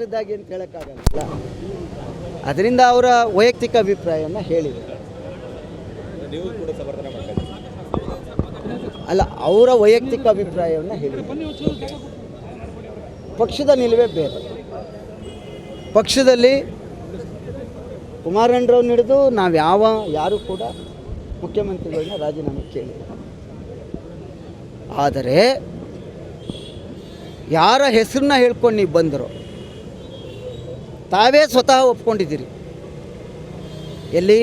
ಕೆಟ್ಟದ್ದಾಗಿ ಅಂತ ಹೇಳೋಕ್ಕಾಗಲ್ಲ. ಅದರಿಂದ ಅವರ ವೈಯಕ್ತಿಕ ಅಭಿಪ್ರಾಯವನ್ನು ಹೇಳಿದರು. ಅಲ್ಲ ಅವರ ವೈಯಕ್ತಿಕ ಅಭಿಪ್ರಾಯವನ್ನು ಹೇಳಿದರು. ಪಕ್ಷದ ನಿಲುವೇ ಬೇರೆ. ಪಕ್ಷದಲ್ಲಿ ಕುಮಾರಣ್ಣರವ್ರನ್ನ ಹಿಡಿದು ನಾವು ಯಾವ ಯಾರು ಕೂಡ ಮುಖ್ಯಮಂತ್ರಿಗಳನ್ನ ರಾಜೀನಾಮೆ ಕೇಳಿಲ್ಲ. ಆದರೆ ಯಾರ ಹೆಸರನ್ನ ಹೇಳ್ಕೊಂಡು ನೀವು ಬಂದರು ತಾವೇ ಸ್ವತಃ ಒಪ್ಕೊಂಡಿದ್ದೀರಿ. ಎಲ್ಲಿ?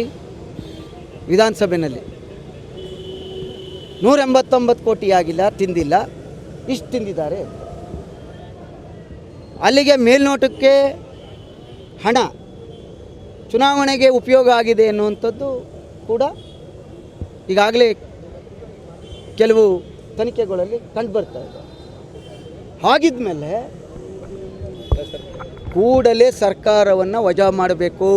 ವಿಧಾನಸಭೆಯಲ್ಲಿ ನೂರ ಎಂಬತ್ತೊಂಬತ್ತು ಕೋಟಿ ಆಗಿಲ್ಲ, ತಿಂದಿಲ್ಲ. ಇಷ್ಟು ತಿಂದಿದ್ದಾರೆ. ಅಲ್ಲಿಗೆ ಮೇಲ್ನೋಟಕ್ಕೆ ಹಣ ಚುನಾವಣೆಗೆ ಉಪಯೋಗ ಆಗಿದೆ ಅನ್ನುವಂಥದ್ದು ಕೂಡ ಈಗಾಗಲೇ ಕೆಲವು ತನಿಖೆಗಳಲ್ಲಿ ಕಂಡುಬರ್ತಾ ಇದೆ. ಹಾಗಿದ್ಮೇಲೆ ಕೂಡಲೇ ಸರ್ಕಾರವನ್ನು ವಜಾ ಮಾಡಬೇಕು.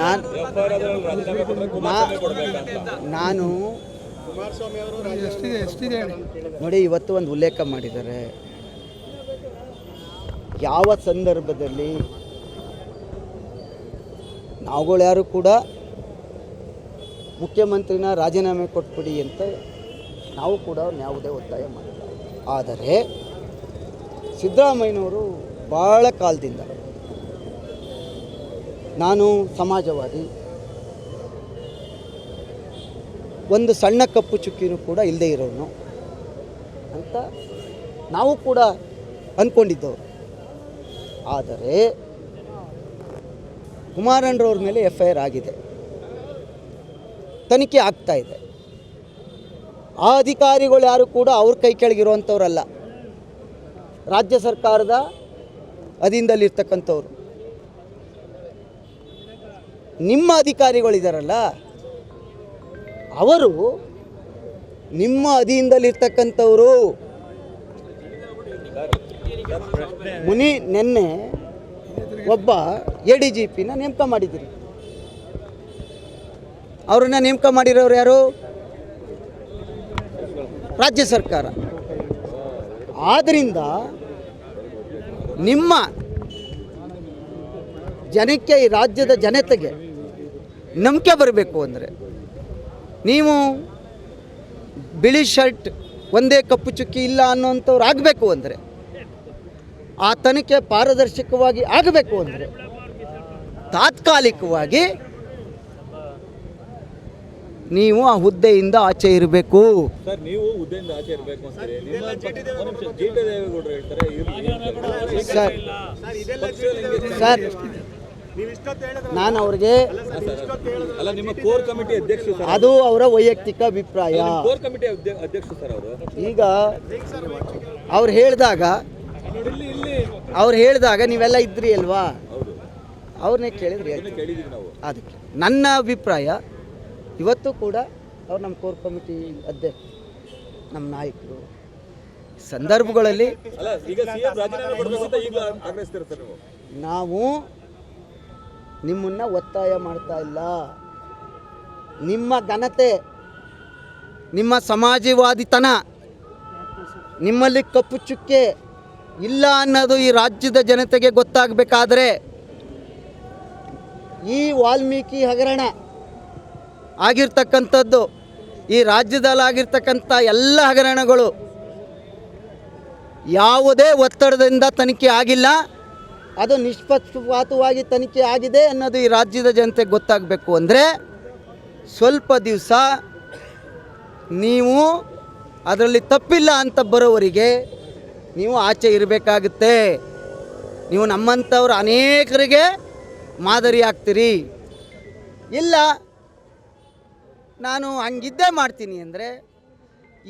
ನಾನು ನಾನು ನೋಡಿ, ಇವತ್ತು ಒಂದು ಉಲ್ಲೇಖ ಮಾಡಿದ್ದಾರೆ. ಯಾವ ಸಂದರ್ಭದಲ್ಲಿ ನಾವುಗಳು ಯಾರು ಕೂಡ ಮುಖ್ಯಮಂತ್ರಿನ ರಾಜೀನಾಮೆ ಕೊಟ್ಬಿಡಿ ಅಂತ ನಾವು ಕೂಡ ಯಾವುದೇ ಒತ್ತಾಯ ಮಾಡಿಲ್ಲ. ಆದರೆ ಸಿದ್ದರಾಮಯ್ಯನವರು ಭಾಳ ಕಾಲದಿಂದ ನಾನು ಸಮಾಜವಾದಿ, ಒಂದು ಸಣ್ಣ ಕಪ್ಪು ಚುಕ್ಕಿನೂ ಕೂಡ ಇಲ್ಲದೆ ಇರೋನು ಅಂತ ನಾವು ಕೂಡ ಅಂದ್ಕೊಂಡಿದ್ದವರು ಆದರೆ ಕುಮಾರಣ್ಣರವ್ರ ಮೇಲೆ ಎಫ್ ಐ ಆರ್ ಆಗಿದೆ. ತನಿಖೆ ಆಗ್ತಾ ಇದೆ. ಆ ಅಧಿಕಾರಿಗಳು ಯಾರು ಕೂಡ ಅವ್ರ ಕೈ ಕೆಳಗಿರುವಂಥವ್ರಲ್ಲ ರಾಜ್ಯ ಸರ್ಕಾರದ ಅಧೀನದಲ್ಲಿರ್ತಕ್ಕಂಥವ್ರು ನಿಮ್ಮ ಅಧಿಕಾರಿಗಳಿದಾರಲ್ಲ ಅವರು ನಿಮ್ಮ ಅಧೀನದಲ್ಲಿರ್ತಕ್ಕಂಥವರು ಮುನಿ, ನೆನ್ನೆ ಒಬ್ಬ ಎ ಡಿ ಜಿ ಪಿನ ನೇಮಕ ಮಾಡಿದ್ದೀರಿ ಅವ್ರನ್ನ ನೇಮಕ ಮಾಡಿರೋರು ಯಾರು? ರಾಜ್ಯ ಸರ್ಕಾರ. ಆದ್ದರಿಂದ ನಿಮ್ಮ ಜನಕ್ಕೆ, ಈ ರಾಜ್ಯದ ಜನತೆಗೆ ನಂಬಿಕೆ ಬರಬೇಕು ಅಂದರೆ ನೀವು ಬಿಳಿ ಶರ್ಟ್, ಒಂದೇ ಕಪ್ಪು ಚುಕ್ಕಿ ಇಲ್ಲ ಅನ್ನೋಂಥವ್ರು ಆಗಬೇಕು ಅಂದರೆ, ಆ ತನಿಖೆ ಪಾರದರ್ಶಕವಾಗಿ ಆಗಬೇಕು ಅಂದರೆ ತಾತ್ಕಾಲಿಕವಾಗಿ ನೀವು ಆ ಹುದ್ದೆಯಿಂದ ಆಚೆ ಇರಬೇಕು. ಸರ್ ನೀವು ಹುದ್ದೆಯಿಂದ ಆಚೆ ಇರಬೇಕು ಅಂತೀರಿ ನಿಮ್ಮ ಪಕ್ಷ- ಒಂದ್ ನಿಮಿಷ ಜಿ ಟಿ ದೇವೇಗೌಡರು ಹೇಳ್ತಾರೆ ಇರ್ಲಿ. ಸರ್ ಪಕ್ಷದಲ್ಲಿ ಹಿಂಗೆ- ಸರ್ ನಾನು ಅವ್ರಿಗೆ ಹಾ, ಸರ್. ಅಲ್ಲ ನಿಮ್ಮ ಕೋರ್ ಕಮಿಟಿ ಅಧ್ಯಕ್ಷರು ಸರ್ ಅದು ಅವರ. ವೈಯಕ್ತಿಕ ಅಭಿಪ್ರಾಯ. ಕೋರ್ ಕಮಿಟಿ ಅಧ್ಯಕ್ಷರು ಸರ್ ಅವರು. ಈಗ ಅವ್ರು ಹೇಳಿದಾಗ ಅವ್ರು ಹೇಳಿದಾಗ ನೀವೆಲ್ಲ ಇದ್ರಿ ಅಲ್ವಾ? ಹೌದು. ಅವ್ರನ್ನೇ ಕೇಳಿದ್ರಿ ಅದನ್ನ ಕೇಳಿದೀವಿ ನಾವು. ಅದಕ್ಕೆ. ನನ್ನ ಅಭಿಪ್ರಾಯ ಇವತ್ತು ಕೂಡ ಅವ್ರು ನಮ್ಮ ಕೋರ್ ಕಮಿಟಿ ಅಧ್ಯಕ್ಷ ನಮ್ಮ ನಾಯಕರು. ಸಂದರ್ಭಗಳಲ್ಲಿ ನಾವು ನಿಮ್ಮನ್ನು ಒತ್ತಾಯ ಮಾಡ್ತಾ ಇಲ್ಲ. ನಿಮ್ಮ ಘನತೆ ನಿಮ್ಮ ಸಮಾಜವಾದಿತನ ನಿಮ್ಮಲ್ಲಿ ಕಪ್ಪು ಚುಕ್ಕೆ ಇಲ್ಲ ಅನ್ನೋದು ಈ ರಾಜ್ಯದ ಜನತೆಗೆ ಗೊತ್ತಾಗಬೇಕಾದ್ರೆ ಈ ವಾಲ್ಮೀಕಿ ಹಗರಣ ಆಗಿರ್ತಕ್ಕಂಥದ್ದು, ಈ ರಾಜ್ಯದಲ್ಲಾಗಿರ್ತಕ್ಕಂಥ ಎಲ್ಲ ಹಗರಣಗಳು ಯಾವುದೇ ಒತ್ತಡದಿಂದ ತನಿಖೆ ಆಗಿಲ್ಲ. ಅದು ನಿಷ್ಪಕ್ಷಪಾತವಾಗಿ ತನಿಖೆ ಆಗಿದೆ ಅನ್ನೋದು ಈ ರಾಜ್ಯದ ಜನತೆಗೆ ಗೊತ್ತಾಗಬೇಕು ಅಂದರೆ ಸ್ವಲ್ಪ ದಿವಸ ನೀವು ಅದರಲ್ಲಿ ತಪ್ಪಿಲ್ಲ ಅಂತ ಬರೋವರಿಗೆ ನೀವು ಆಚೆ ಇರಬೇಕಾಗುತ್ತೆ. ನೀವು ನಮ್ಮಂಥವ್ರು ಅನೇಕರಿಗೆ ಮಾದರಿ ಆಗ್ತೀರಿ. ಇಲ್ಲ ನಾನು ಹಂಗಿದ್ದೇ ಮಾಡ್ತೀನಿ ಅಂದರೆ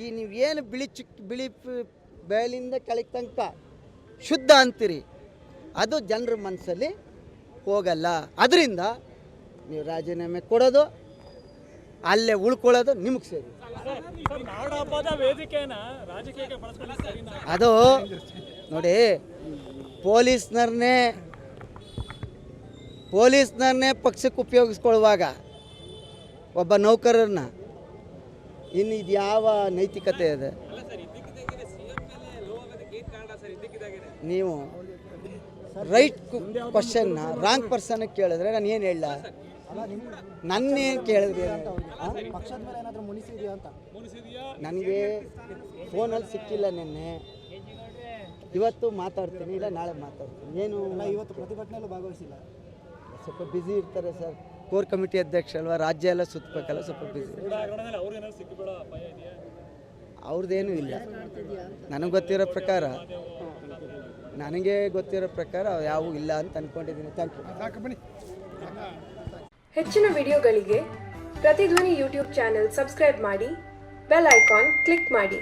ಈ ನೀವು ಏನು ಬಿಳಿ ಚಿಕ್ ಬಿಳಿ ಬೇಲಿಂದ ಕೆಳಗೆ ತನಕ ಶುದ್ಧ ಅಂತೀರಿ, ಅದು ಜನರ ಮನಸ್ಸಲ್ಲಿ ಹೋಗಲ್ಲ. ಅದರಿಂದ ನೀವು ರಾಜೀನಾಮೆ ಕೊಡೋದು, ಅಲ್ಲೇ ಉಳ್ಕೊಳ್ಳೋದು ನಿಮಗೆ ಸೇರಿ. ಅದು ನೋಡಿ, ಪೊಲೀಸ್ನರ್ನೇ ಪೊಲೀಸ್ನರ್ನೇ ಪಕ್ಷಕ್ಕೆ ಉಪಯೋಗಿಸ್ಕೊಳ್ಳುವಾಗ ಒಬ್ಬ ನೌಕರರನ್ನ ಇನ್ನು ಇದು ಯಾವ ನೈತಿಕತೆ ಇದೆ? ನೀವು ರೈಟ್ ಕ್ವಶನ್ನ ರಾಂಗ್ ಪರ್ಸನ್ ಕೇಳಿದ್ರೆ ನಾನು ಏನು ಹೇಳ ನನ್ನೇ ಕೇಳಿದ್ರೆ? ಪಕ್ಷದ ಮೇಲೆ ಏನಾದರೂ ಮುನಿಸಿದೆಯಾ ಅಂತ? ನನಗೆ ಫೋನಲ್ಲಿ ಸಿಕ್ಕಿಲ್ಲ ನಿನ್ನೆ. ಇವತ್ತು ಮಾತಾಡ್ತೀನಿ ಇಲ್ಲ ನಾಳೆ ಮಾತಾಡ್ತೀನಿ. ಏನು ಇವತ್ತು ಪ್ರತಿಭಟನೆಯಲ್ಲೂ ಭಾಗವಹಿಸಿಲ್ಲ. ಸ್ವಲ್ಪ ಬ್ಯುಸಿ ಇರ್ತಾರೆ ಸರ್. ಕೋರ್ ಕಮಿಟಿ ಅಧ್ಯಕ್ಷ ಅಲ್ವಾ? ರಾಜ್ಯ ಎಲ್ಲ ಸುತ್ತಬೇಕಲ್ಲ ಸ್ವಲ್ಪ ಬಿಸಿ ಅವ್ರದ್ದೇನೂ ಇಲ್ಲ. ನನಗೆ ಗೊತ್ತಿರೋ ಪ್ರಕಾರ ನನಗೆ ಗೊತ್ತಿರೋ ಪ್ರಕಾರ ಯಾವ ಇಲ್ಲ ಅಂತ ಅನ್ಕೊಂಡಿದ್ದೀನಿ. ಥ್ಯಾಂಕ್ ಯು ಹೆಚ್ಚಿನ ವಿಡಿಯೋಗಳಿಗೆ ಪ್ರತಿಧ್ವನಿ ಯೂಟ್ಯೂಬ್ ಚಾನೆಲ್ ಸಬ್ಸ್ಕ್ರೈಬ್ ಮಾಡಿ ಬೆಲ್ ಐಕಾನ್ ಕ್ಲಿಕ್ ಮಾಡಿ.